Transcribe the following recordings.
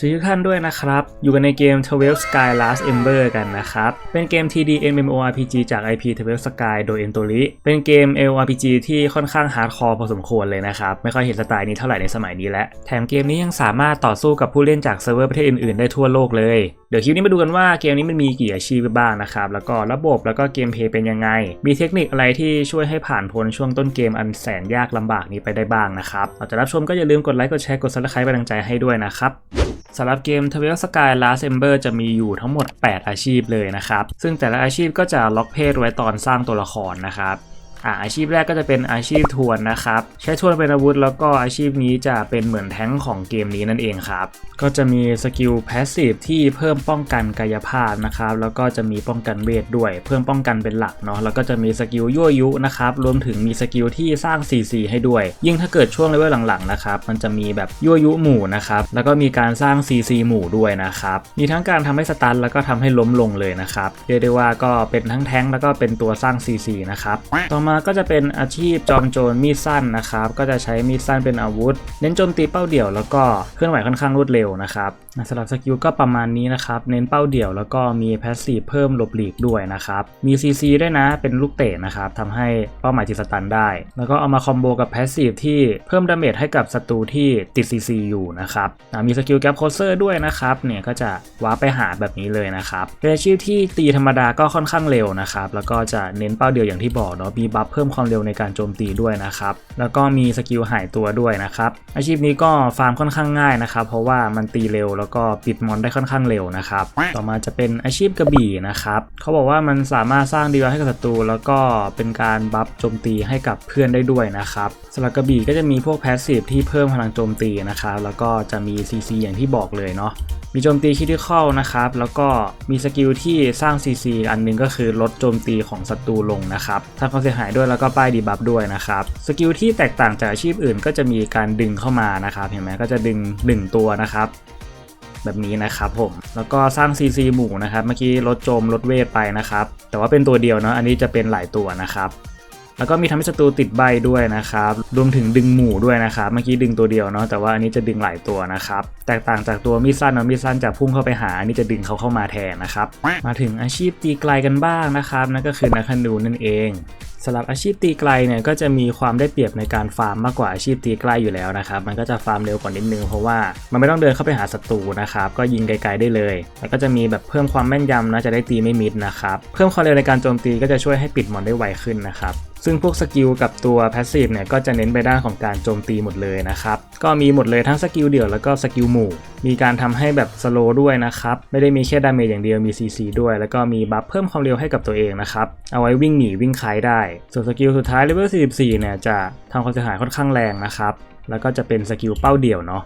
สวัสดีทุกท่านด้วยนะครับ อยู่กันในเกม12 Sky Last Ember กันนะครับ เป็นเกม TD MMORPG จาก IP 12 Sky โดย Entori เป็นเกม LRPG ที่ค่อนข้างฮาร์ดคอร์พอสมควรเลยนะครับ ไม่ค่อยเห็นสไตล์นี้เท่าไหร่ในสมัยนี้แล้ว แถมเกมนี้ยังสามารถต่อสู้กับผู้เล่นจากเซิร์ฟเวอร์ประเทศอื่นๆ ได้ทั่วโลกเลย เดี๋ยวคลิปนี้มาดูกันว่าเกมนี้มันมีกี่อาชีพบ้างนะครับ แล้วก็ระบบแล้วก็เกมเพลย์เป็นยังไง มีเทคนิคอะไรที่ช่วยให้ผ่านพ้นช่วงต้นเกมอันแสนยากลำบากนี้ไปได้บ้างนะครับก่อนจะรับชมก็อย่าลืมกดไลค์กดแชร์กด subscribe เป็นกำลังใจให้ด้วยนะครับ สำหรับเกม t w e l Sky Last Ember จะมีอยู่ทั้งหมด 8 อาชีพเลยนะครับ ซึ่งแต่ละอาชีพก็จะล็อกเพศไว้ตอนสร้างตัวละครนะครับ อ่าอาชีพแรกก็จะเป็นอาชีพทวนนะครับ ใช้ทวนเป็นอาวุธ แล้วก็อาชีพนี้จะเป็นเหมือนแท้งของเกมนี้นั่นเองครับ ก็จะมีสกิลแพสซีฟที่เพิ่มป้องกันกายภาพนะครับ แล้วก็จะมีป้องกันเวทด้วย เพิ่มป้องกันเป็นหลักเนาะ แล้วก็จะมีสกิลยั่วยุนะครับ รวมถึงมีสกิลที่สร้าง CC ให้ด้วย ยิ่งถ้าเกิดช่วงเลเวลหลังๆนะครับมันจะมีแบบยั่วยุหมู่นะครับ แล้วก็มีการสร้าง CC หมู่ด้วยนะครับ มีทั้งการทำให้สตันแล้วก็ทำให้ล้มลงเลยนะครับ เรียกได้ว่าก็เป็นทั้งแท้งแล้วก็เป็นตัวสร้าง CC นะครับ ต่อมาก็จะเป็นอาชีพจอมโจรมีดสั้นนะครับ ก็จะใช้มีดสั้นเป็นอาวุธ เน้นโจมตีเป้าเดี่ยวแล้วก็เคลื่อนไหวค่อนข้างรวดเร็วนะครับ สำหรับสกิลก็ประมาณนี้นะครับ เน้นเป้าเดี่ยวแล้วก็มีแพสซีฟเพิ่มหลบหลีกด้วยนะครับ มี CC ด้วยนะ เป็นลูกเตะนะครับทำให้เป้าหมายติดสตันได้ แล้วก็เอามาคอมโบกับแพสซีฟที่เพิ่มดาเมจให้กับศัตรูที่ติด CC อยู่นะครับมีสกิลแก p โคเซอร์ด้วยนะครับ เนี่ยก็จะว้าไปหาแบบนี้เลยนะครับเป็นอาชีพที่ตีธรรมดาก็ค่อนข้างเร็วนะครับ แล้วก็จะเน้นเป้าเดียวอย่างที่บอกเนาะ มีบัฟเพิ่มความเร็วในการโจมตีด้วยนะครับ แล้วก็มีสกิลหายตัวด้วยนะครับ อาชีพนี้ก็ฟาร์มค่อนข้างง่ายนะครับ เพราะว่ามันตีเร็วแล้วก็ปิดมอนได้ค่อนข้างเร็วนะครับ ต่อมาจะเป็นอาชีพกระบี่นะครับเขาบอกว่ามันสามารถสร้างดีลให้กับศัตรูแล้วก็เป็นการบัฟโจมตีให้กับเพื่อนได้ด้วยนะครับสำหรับกระบี่ก็จะมีพวกแพสซีฟที่เพิ่มพลังโจมตีนะครับแล้วก็จะมี CC อย่างที่บอกเลยเนาะมีโจมตีคิด i เข้านะครับ แล้วก็มีสกิลที่สร้าง CC อันหนึงก็คือลดโจมตีของศัตรูลงนะครับทำความเสียหายด้วยแล้วก็ป้ายดีบัฟด้วยนะครับ สกิลที่แตกต่างจากอาชีพอื่นก็จะมีการดึงเข้ามานะครับ เห็นไหมก็จะดึง 1 ตัวนะครับ แบบนี้นะครับผมแล้วก็สร้าง CC หมู่นะครับเมื่อกี้ลดโจมลดเวทไปนะครับแต่ว่าเป็นตัวเดียวเนาะอันนี้จะเป็นหลายตัวนะครับ แล้วก็มีทำให้ศัตรูติดใบด้วยนะครับ รวมถึงดึงหมู่ด้วยนะครับ เมื่อกี้ดึงตัวเดียวเนาะ แต่ว่าอันนี้จะดึงหลายตัวนะครับ แตกต่างจากตัวมีดสั้นเนาะมีดสั้นจะพุ่งเข้าไปหา อันนี้จะดึงเขาเข้ามาแทนนะครับ มาถึงอาชีพตีไกลกันบ้างนะครับ นั่นก็คือนักธนูนั่นเองสำหรับอาชีพตีไกลเนี่ยก็จะมีความได้เปรียบในการฟาร์มมากกว่าอาชีพตีใกล้อยู่แล้วนะครับมันก็จะฟาร์มเร็วกว่านิดนึงเพราะว่ามันไม่ต้องเดินเข้าไปหาศัตรูนะครับก็ยิงไกลๆได้เลย แล้วก็จะมีแบบเพิ่มความแม่นยำนะจะได้ตีไม่มิดนะครับเพิ่มความเร็วในการโจมตีก็จะช่วยให้ปิดมอนได้ไวขึ้นนะครับ ซึ่งพวกสกิลกับตัวแพสซีฟเนี่ยก็จะเน้นไปด้านของการโจมตีหมดเลยนะครับ ก็มีหมดเลยทั้งสกิลเดี่ยวแล้วก็สกิลหมู่ มีการทำให้แบบสโลด้วยนะครับ ไม่ได้มีแค่ดาเมจอย่างเดียวมี CC ด้วย แล้วก็มีบัฟเพิ่มความเร็วให้กับตัวเองนะครับ เอาไว้วิ่งหนีวิ่งคลายได้ ส่วนสกิลสุดท้ายเลเวล44 เนี่ยจะทำความเสียหายค่อนข้างแรงนะครับ แล้วก็จะเป็นสกิลเป้าเดี่ยวเนาะ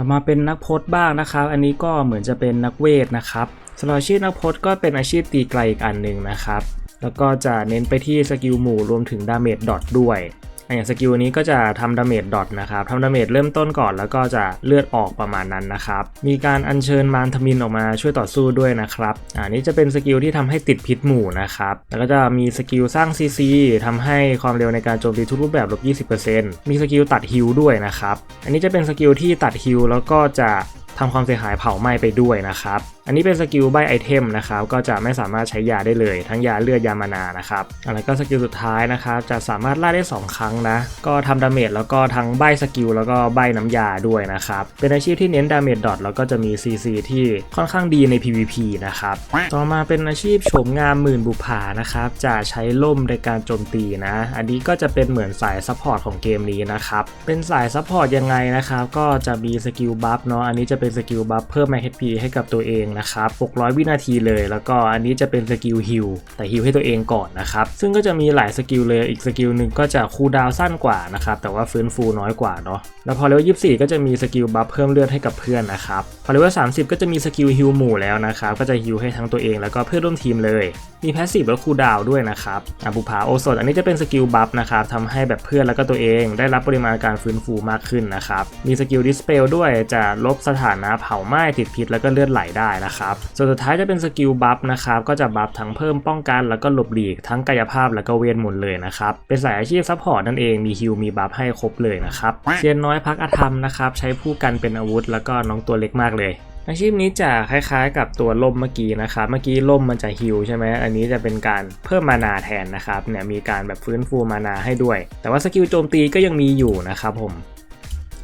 ต่อมาเป็นนักพจน์บ้างนะครับ อันนี้ก็เหมือนจะเป็นนักเวทนะครับสำหรับอาชีพนักพจน์ก็เป็นอาชีพตีไกลอีกอันหนึ่งนะครับ แล้วก็จะเน้นไปที่สกิลหมู่รวมถึงดาเมจดอทด้วยอย่างสกิลนี้ก็จะทำดาเมจดอทนะครับทำดาเมจเริ่มต้นก่อนแล้วก็จะเลือดออกประมาณนั้นนะครับ มีการอัญเชิญมารทมินออกมาช่วยต่อสู้ด้วยนะครับอ่านี้จะเป็นสกิลที่ทำให้ติดพิษหมู่นะครับ แล้วก็จะมีสกิลสร้าง CC ทำให้ความเร็วในการโจมตีทุกรูปแบบลบ 20%มีสกิลตัดฮิลด้วยนะครับ อันนี้จะเป็นสกิลที่ตัดฮิลแล้วก็จะทำความเสียหายเผาไหม้ไปด้วยนะครับ อันนี้เป็นสกิลใบไอเทมนะครับก็จะไม่สามารถใช้ยาได้เลย ทั้งยาเลือดยามานานะครับแล้วก็สกิลสุดท้ายนะครับจะสามารถล่าได้ 2 ครั้งนะ ก็ทำดาเมจแล้วก็ทั้งใบสกิลแล้วก็ใบน้ำยาด้วยนะครับเป็นอาชีพที่เน้นดาเมจดอทแล้วก็จะมี CC ที่ค่อนข้างดีใน PVP นะครับต่อมาเป็นอาชีพโฉมงามหมื่นบุภานะครับจะใช้ล่มในการโจมตีนะ อันนี้ก็จะเป็นเหมือนสายซัพพอร์ตของเกมนี้นะครับเป็นสายซัพพอร์ตยังไงนะครับก็จะมีสกิลบัฟเนาะอันนี้จะเป็นสกิลบัฟเพิ่ม HP ให้กับตัวเองนะครับ 600 วินาทีเลย แล้วก็อันนี้จะเป็นสกิลฮิลแต่ฮิลให้ตัวเองก่อนนะครับ ซึ่งก็จะมีหลายสกิลเลย อีกสกิลหนึ่งก็จะคูลดาวสั้นกว่านะครับ แต่ว่าฟื้นฟูน้อยกว่าเนาะ แล้วพอเลเวล24 ก็จะมีสกิลบัฟเพิ่มเลือดให้กับเพื่อนนะครับ พอเลเวล30 ก็จะมีสกิลฮิลหมู่แล้วนะครับ ก็จะฮิลให้ทั้งตัวเองแล้วก็เพื่อนร่วมทีมเลย มีแพสซีฟและคูลดาวด้วยนะครับอะบุภาโอสถอันนี้จะเป็นสกิลบัฟนะครับทำให้แบบเพื่อนแล้วก็ตัวเองได้รับปริมาณการฟื้นฟูมากขึ้นนะครับมีสกิลดิสเปลด้วยจะลบสถาานะเผาไหม้ติดพิษแล้วก็เลือดไหลได้นะครับส่วนสุดท้ายจะเป็นสกิลบัฟนะครับก็จะบัฟทั้งเพิ่มป้องกันแล้วก็หลบหลีกทั้งกายภาพแล้วก็เวทมนต์เลยนะครับเป็นสายอาชีพซัพพอร์ตนั่นเองมีฮิลมีบัฟให้ครบเลยนะครับเซียนน้อยพักอธรรมนะครับใช้ผู้กันเป็นอาวุธ แล้วก็น้องตัวเล็กมากเลย อาชีพนี้จะคล้ายๆ กับตัวล่มเมื่อกี้นะครับเมื่อกี้ล่มมันจะฮิลใช่ไหมอันนี้จะเป็นการเพิ่มมานาแทนนะครับเนี่ยมีการแบบฟื้นฟูมานาให้ด้วย แต่ว่าสกิลโจมตีก็ยังมีอยู่นะครับผม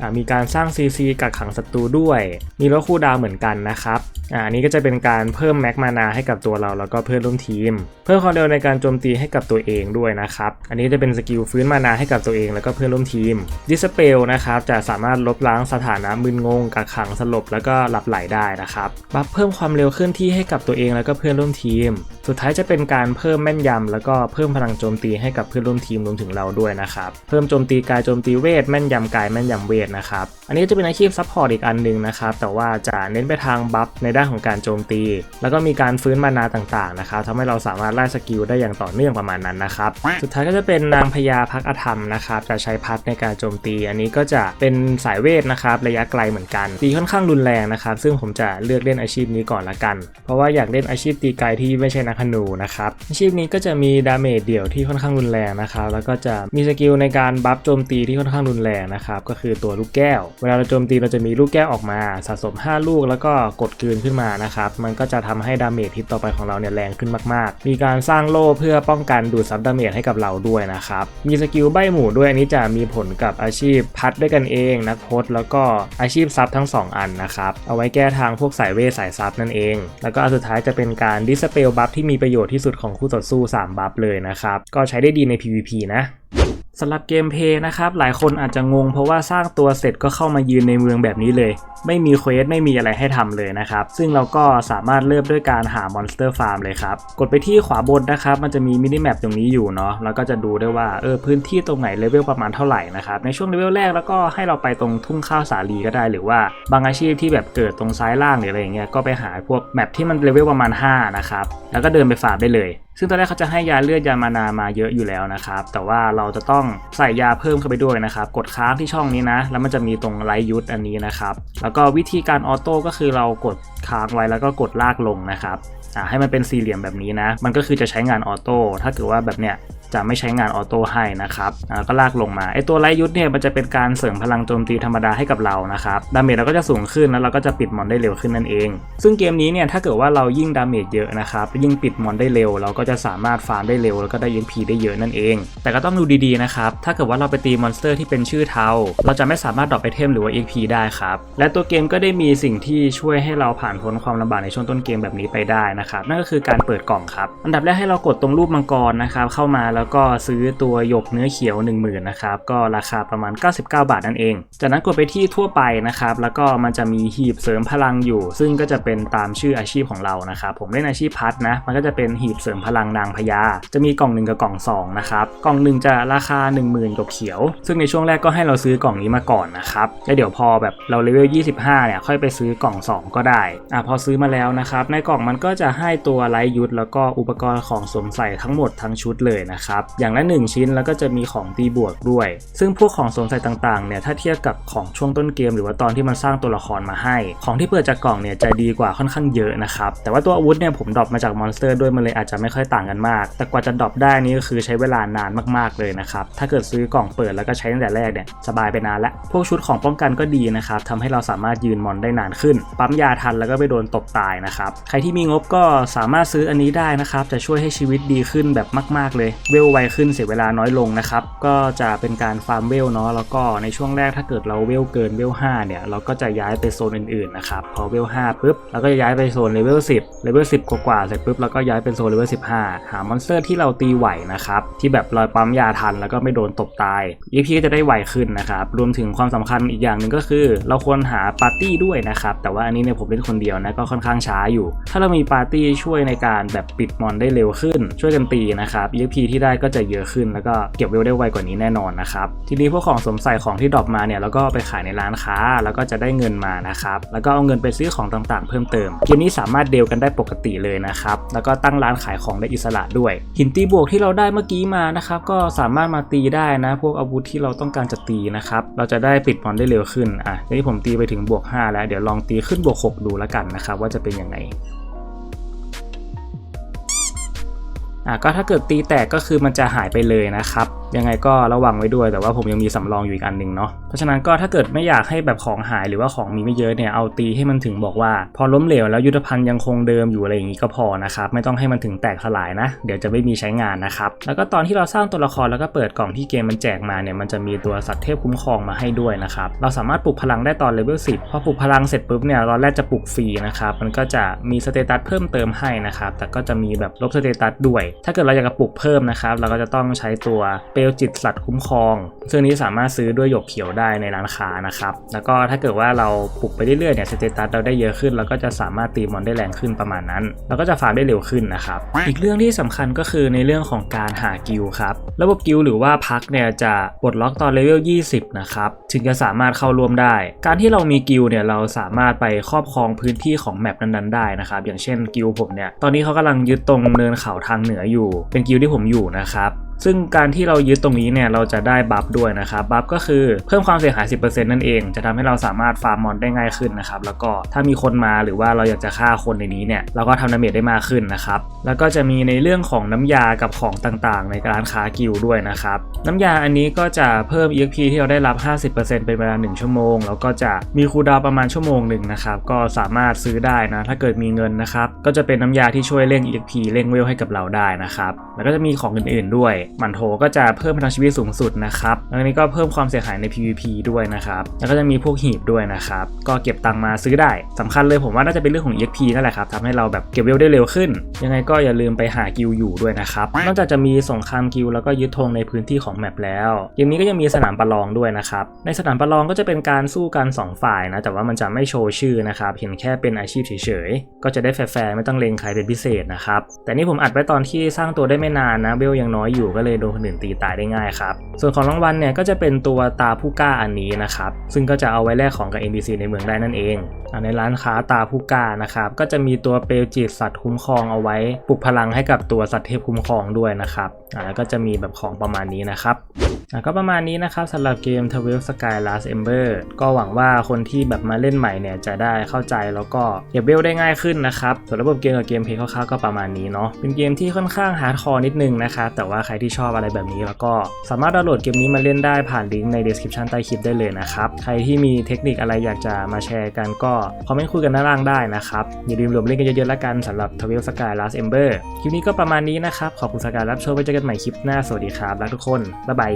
อ่ามีการสร้าง CC กักขังศัตรูด้วย มีลดคู่ดาวเหมือนกันนะครับ อ่าอันนี้ก็จะเป็นการเพิ่มแม็กมานาให้กับตัวเราแล้วก็เพื่อนร่วมทีม เพิ่มความเร็วในการโจมตีให้กับตัวเองด้วยนะครับ อันนี้จะเป็นสกิลฟื้นมานาให้กับตัวเองแล้วก็เพื่อนร่วมทีมดิสเปลนะครับจะสามารถลบล้างสถานะมึนงงกักขังสลบแล้วก็หลับไหลได้นะครับบัฟเพิ่มความเร็วเคลื่อนที่ให้กับตัวเองแล้วก็เพื่อนร่วมทีม สุดท้ายจะเป็นการเพิ่มแม่นยำแล้วก็เพิ่มพลังโจมตีให้กับเพื่อนร่วมทีมรวมถึงเราด้วยนะครับเพิ่มโจมตีกายโจมตีเวทแม่นยำกายแม่นยำเวทนะครับอันนี้จะเป็นอาชีพซัพพอร์ตอีกอันหนึ่งนะครับแต่ว่าจะเน้นไปทางบัฟในดานของการโจมตี แล้วก็มีการฟื้นมานาต่างๆนะครับทำให้เราสามารถไล่สกิลได้อย่างต่อเนื่องประมาณนั้นนะครับสุดท้ายก็จะเป็นนางพญาพักอธรรมนะครับจะใช้พัดในการโจมตี อันนี้ก็จะเป็นสายเวทนะครับระยะไกลเหมือนกันตีค่อนข้างรุนแรงนะครับซึ่งผมจะเลือกเล่นอาชีพนี้ก่อนละกัน เพราะว่าอยากเล่นอาชีพตีไกลที่ไม่ใช่นักธนูนะครับอาชีพนี้ก็จะมีดาเมจเดี่ยวที่ค่อนข้างรุนแรงนะครับแล้วก็จะมีสกิลในการบัฟโจมตีที่ค่อนข้างรุนแรงนะครับก็คือตัวลูกแก้ว เวลาเราโจมตีเราจะมีลูกแก้วออกมาสะสม 5 ลูกแล้วก็กดกลืนขึ้นมานะครับ มันก็จะทำให้ดาเมจทิศต่อไปของเราเนี่ยแรงขึ้นมากๆ มีการสร้างโล่เพื่อป้องกันดูดซับดาเมจให้กับเราด้วยนะครับ มีสกิลใบหมู่ด้วยอันนี้จะมีผลกับอาชีพพัดด้วยกันเองนักพจน์แล้วก็อาชีพซับทั้ง 2 อันนะครับ เอาไว้แก้ทางพวกสายเวสายซับนั่นเอง แล้วก็อันสุดท้ายจะเป็นการดิสเปลบัฟที่มีประโยชน์ที่สุดของคู่ต่อสู้ 3 บัฟเลยนะครับ ก็ใช้ได้ดีใน PVP นะสำหรับเกมเพย์นะครับ หลายคนอาจจะงงเพราะว่าสร้างตัวเสร็จก็เข้ามายืนในเมืองแบบนี้เลย ไม่มีเควสไม่มีอะไรให้ทำเลยนะครับ ซึ่งเราก็สามารถเริ่มด้วยการหามอนสเตอร์ฟาร์มเลยครับ กดไปที่ขวาบนนะครับ มันจะมีมินิแมปตรงนี้อยู่เนาะแล้วก็จะดูได้ว่าเออพื้นที่ตรงไหนเลเวลประมาณเท่าไหร่นะครับ ในช่วงเลเวลแรกแล้วก็ให้เราไปตรงทุ่งข้าวสาลีก็ได้ หรือว่าบางอาชีพที่แบบเกิดตรงซ้ายล่างหรืออะไรอย่างเงี้ยก็ไปหาพวกแมปที่มันเลเวลประมาณ5นะครับแล้วก็เดินไปฟาร์มได้เลย ซึ่งตอนแรกเขาจะให้ยาเลือดยามานามาเยอะอยู่แล้วนะครับแต่ว่าเราจะต้องใส่ยาเพิ่มเข้าไปด้วยนะครับ กดค้างที่ช่องนี้นะ แล้วมันจะมีตรงไลยุทธอันนี้นะครับ แล้วก็วิธีการออโต้ก็คือเรากดค้างไว้แล้วก็กดลากลงนะครับให้มันเป็นสี่เหลี่ยมแบบนี้นะ มันก็คือจะใช้งานออโต้ ถ้าเกิดว่าแบบเนี้ย จะไม่ใช้งานออโต้ให้นะครับอ่าก็ลากลงมาไอตัวไลยุทธเนี่ยมันจะเป็นการเสริมพลังโจมตีธรรมดาให้กับเรานะครับดาเมจเราก็จะสูงขึ้นแล้วเราก็จะปิดมอนได้เร็วขึ้นนั่นเอง ซึ่งเกมนี้เนี่ยถ้าเกิดว่าเรายิ่งดาเมจเยอะนะครับยิ่งปิดมอนได้เร็ว เราก็จะสามารถฟาร์มได้เร็ว แล้วก็ได้ EXP ได้เยอะนั่นเอง แต่ก็ต้องดูดีๆนะครับถ้าเกิดว่าเราไปตีมอนสเตอร์ที่เป็นชื่อเทาเราจะไม่สามารถดรอปไอเทมหรือว่า EXP ได้ครับและตัวเกมก็ได้มีสิ่งที่ช่วยให้เราผ่านพ้นความลำบากในช่วงต้นเกมแบบนี้ไปได้นะครับนั่นก็คือการเปิดกล่องครับอันดับแรกให้เรากดตรงรูปมังกรนะครับเข้ามาแล้วแล้วก็ซื้อตัวหยกเนื้อเขียว 10,000นะครับก็ราคาประมาณ 99 บาทนั่นเอง จากนั้นกดไปที่ทั่วไปนะครับแล้วก็มันจะมีหีบเสริมพลังอยู่ ซึ่งก็จะเป็นตามชื่ออาชีพของเรานะครับผมเล่นอาชีพพัดนะมันก็จะเป็นหีบเสริมพลังนางพญาจะมีกล่องหนึ่งกับกล่องสองนะครับกล่องหนึ่งจะราคา 10,000กับเขียว ซึ่งในช่วงแรกก็ให้เราซื้อกล่องนี้มาก่อนนะครับแล้วเดี๋ยวพอแบบเราเลเวล 25 เนี่ยค่อยไปซื้อกล่อง 2 ก็ได้อะพอซื้อมาแล้วนะครับในกล่องมันก็จะให้ตัวไลท์ยุทธแล้วก็อุปกรณ์ของสวมใส่ทั้งหมดทั้งชุดเลยนะครับอย่างละ 1 ชิ้นแล้วก็จะมีของตีบวกด้วย ซึ่งพวกของสวมใส่ต่างๆเนี่ยถ้าเทียบกับของช่วงต้นเกม หรือว่าตอนที่มันสร้างตัวละครมาให้ ของที่เปิดจากกล่องเนี่ยจะดีกว่าค่อนข้างเยอะนะครับแต่ว่าตัวอาวุธเนี่ยผมดรอปมาจากมอนสเตอร์ด้วยมันเลยอาจจะไม่ค่อยต่างกันมาก แต่กว่าจะดรอปได้นี่ก็คือใช้เวลานานมากๆเลยนะครับถ้าเกิดซื้อกล่องเปิดแล้วก็ใช้ตั้งแต่แรกเนี่ยสบายไปนานล้วพวกชุดของป้องกันก็ดีนะครับทำให้เราสามารถยืนมอนได้นานขึ้น ปั๊มยาทันแล้วก็ไปโดนตบตายนะครับใครที่มีงบก็สามารถซื้ออันนี้ได้นะครับจะช่วยให้ชีวิตดีขึ้นแบบมาก ๆเลยเวลไวขึ้นเสียเวลาน้อยลงนะครับ ก็จะเป็นการฟาร์มเวลเนาะแล้วก็ในช่วงแรกถ้าเกิดเราเวลเกินเวล5เนี่ยเราก็จะย้ายไปโซนอื่นๆนะครับพอเวล5ปุ๊บเราก็จะย้ายไปโซนเลเวล10เลเวล10 กว่าๆเสร็จปุ๊บเราก็ย้ายเป็นโซนเลเวล15 หามอนสเตอร์ที่เราตีไหวนะครับที่แบบลอยปั๊มยาทันแล้วก็ไม่โดนตบตาย EP ก็จะได้ไวขึ้นนะครับรวมถึงความสำคัญอีกอย่างหนึ่งก็คือ เราควรหาปาร์ตี้ด้วยนะครับแต่ว่าอันนี้เนี่ยผมเล่นคนเดียวนะก็ค่อนข้างช้าอยู่ ถ้าเรามีปาร์ตี้ช่วยในการแบบปิดมอนได้เร็วขึ้น ช่วยกันตีนะครับ EP ที่ได้ได้ก็จะเยอะขึ้น แล้วก็เก็บเวลได้ไวกว่านี้แน่นอนนะครับ ทีนี้พวกของสมใส่ของที่ดรอปมาเนี่ยแล้วก็ไปขายในร้านค้า แล้วก็จะได้เงินมานะครับ แล้วก็เอาเงินไปซื้อของต่างๆ เพิ่มเติม เกมนี้สามารถเดลกันได้ปกติเลยนะครับ แล้วก็ตั้งร้านขายของได้อิสระด้วย หินตีบวกที่เราได้เมื่อกี้มานะครับ ก็สามารถมาตีได้นะ พวกอาวุธที่เราต้องการจะตีนะครับ เราจะได้ปิดมอนได้เร็วขึ้น อะทีนี้ผมตีไปถึงบวก 5 แล้ว เดี๋ยวลองตีขึ้นบวก 6 ดูแล้วกันนะครับว่าจะเป็นยังไง อะก็ถ้าเกิดตีแตกก็คือมันจะหายไปเลยนะครับ ยังไงก็ระวังไว้ด้วย แต่ว่าผมยังมีสำรองอยู่อีกอันหนึ่งเนาะเพราะฉะนั้นก็ถ้าเกิดไม่อยากให้แบบของหายหรือว่าของมีไม่เยอะเนี่ยเอาตีให้มันถึงบอกว่า พอล้มเหลวแล้วยุทธภัณฑ์ยังคงเดิมอยู่อะไรอย่างนี้ก็พอนะครับไม่ต้องให้มันถึงแตกสลายนะ เดี๋ยวจะไม่มีใช้งานนะครับแล้วก็ตอนที่เราสร้างตัวละครแล้วก็เปิดกล่องที่เกมมันแจกมาเนี่ยมันจะมีตัวสัตว์เทพคุ้มครองมาให้ด้วยนะครับเราสามารถปลุกพลังได้ตอนเลเวล10พอปลุกพลังเสร็จปุ๊บเนี่ยตอนแรกจะปลุกฟรีนะครับมันก็จะมีสเตตัสเพิ่มเติมให้นะครับแต่ก็จะมีแบบลบสเตตัสด้วย ถ้าเกิดเราอยากจะปลุกเพิ่มนะครับเราก็จะต้องใช้ตัวเปลจิตสัตว์คุ้มครอง ซึ่งนี้สามารถซื้อด้วยหยกเขียวได้ในร้านค้านะครับ แล้วก็ถ้าเกิดว่าเราปลุกไปเรื่อยๆเนี่ยสเตตัสเราได้เยอะขึ้นเราก็จะสามารถตีมอนได้แรงขึ้นประมาณนั้นเราก็จะฟาร์มได้เร็วขึ้นนะครับ อีกเรื่องที่สำคัญก็คือในเรื่องของการหากิลครับ ระบบกิลหรือว่าพักเนี่ยจะปลดล็อกตอนเลเวล 20 นะครับ ถึงจะสามารถเข้าร่วมได้ การที่เรามีกิลเนี่ยเราสามารถไปครอบครองพื้นที่ของแมปนั้นๆได้นะครับ อย่างเช่นกิลผมเนี่ย ตอนนี้เขากำลังยึดตรงเนินเขาทางเหนืออยู่ เป็นกิลที่ผมอยู่นะครับ ซึ่งการที่เรายึดตรงนี้เนี่ยเราจะได้บัฟด้วยนะครับบัฟก็คือเพิ่มความเสียหาย 10%นั่นเอง จะทำให้เราสามารถฟาร์มมอนได้ง่ายขึ้นนะครับแล้วก็ถ้ามีคนมาหรือว่าเราอยากจะฆ่าคนในนี้เนี่ยเราก็ทำดาเมจได้มากขึ้นนะครับแล้วก็จะมีในเรื่องของน้ำยากับของต่างๆ ในการค้ากิลด้วยนะครับน้ำยาอันนี้ก็จะเพิ่ม EXP ที่เราได้รับ 50%เป็นเวลา 1 ชั่วโมง แล้วก็จะมีคูดาวประมาณชั่วโมงหนึ่งนะครับก็สามารถซื้อได้นะถ้าเกิดมีเงินนะครับก็จะเป็นน้ำยาที่ช่วยเร่ง EXP เร่งเวลให้กับเราได้นะครับแล้วก็จะมีของอื่นๆด้วยมันโถก็จะเพิ่มพลังชีวิตสูงสุดนะครับแล้วนี้ก็เพิ่มความเสียหายใน PVP ด้วยนะครับแล้วก็จะมีพวกหีบด้วยนะครับก็เก็บตังมาซื้อได้สำคัญเลยผมว่าน่าจะเป็นเรื่องของ EXP นั่นแหละครับทำให้เราแบบเก็บเวลได้เร็วขึ้น ยังไงก็อย่าลืมไปหากิลอยู่ด้วยนะครับนอกจากจะมีสงครามกิลแล้วก็ยึดธงในพื้นที่ของแมปแล้วเกมนี้ก็ยังมีสนามประลองด้วยนะครับในสนามประลองก็จะเป็นการสู้กันสองฝ่ายนะแต่ว่ามันจะไม่โชว์ชื่อนะครับเห็นแค่เป็นอาชีพเฉยๆก็จะได้แฟร์ไม่ต้องเลงใครเป็นพิเศษนะครับแต่นี่ผมอัดไว้ตอนที่สร้างตัวได้ไม่นานนะเบลยังน้อยอยู่ก็เลยโดนคนอื่นตีตายได้ง่ายครับ ส่วนของรางวัลเนี่ยก็จะเป็นตัวตาผู้กล้าอันนี้นะครับ ซึ่งก็จะเอาไว้แลกของกับ NPC ในเมืองได้นั่นเองในร้านค้าตาผู้กล้านะครับ ก็จะมีตัวเปลวจิตสัตว์คุ้มครองเอาไว้ปลุกพลังให้กับตัวสัตว์เทพคุ้มครองด้วยนะครับแล้วก็จะมีแบบของประมาณนี้นะครับก็ประมาณนี้นะครับสำหรับเกม t w e l Sky Last Ember ก็หวังว่าคนที่แบบมาเล่นใหม่เนี่ยจะได้เข้าใจแล้วก็เก็บเวลได้ง่ายขึ้นนะครับส่วนระบบเกมกับเกมเพลย์คร่าวๆก็ประมาณนี้เนาะเป็นเกมที่ค่อนข้างฮาร์ดคอร์นิดนึงนะครับแต่ว่าใครที่ชอบอะไรแบบนี้ แล้วก็สามารถดาวน์โหลดเกมนี้มาเล่นได้ผ่านลิงก์ใน description ใต้คลิปได้เลยนะครับ ใครที่มีเทคนิคอะไรอยากจะมาแชร์กันก็คอมเมนต์คุยกันด้านล่างได้นะครับ อย่าลืมรวมเล่นกันเยอะๆแล้วกันสำหรับ t w e l Sky Last Ember คลิปนี้ก็ประมาณนี้นะครับ ขอบคุณสกายรับชมไว้เจอกันใหม่คลิปหน้าสวัสดีครับรักทุกคนบ๊ายบาย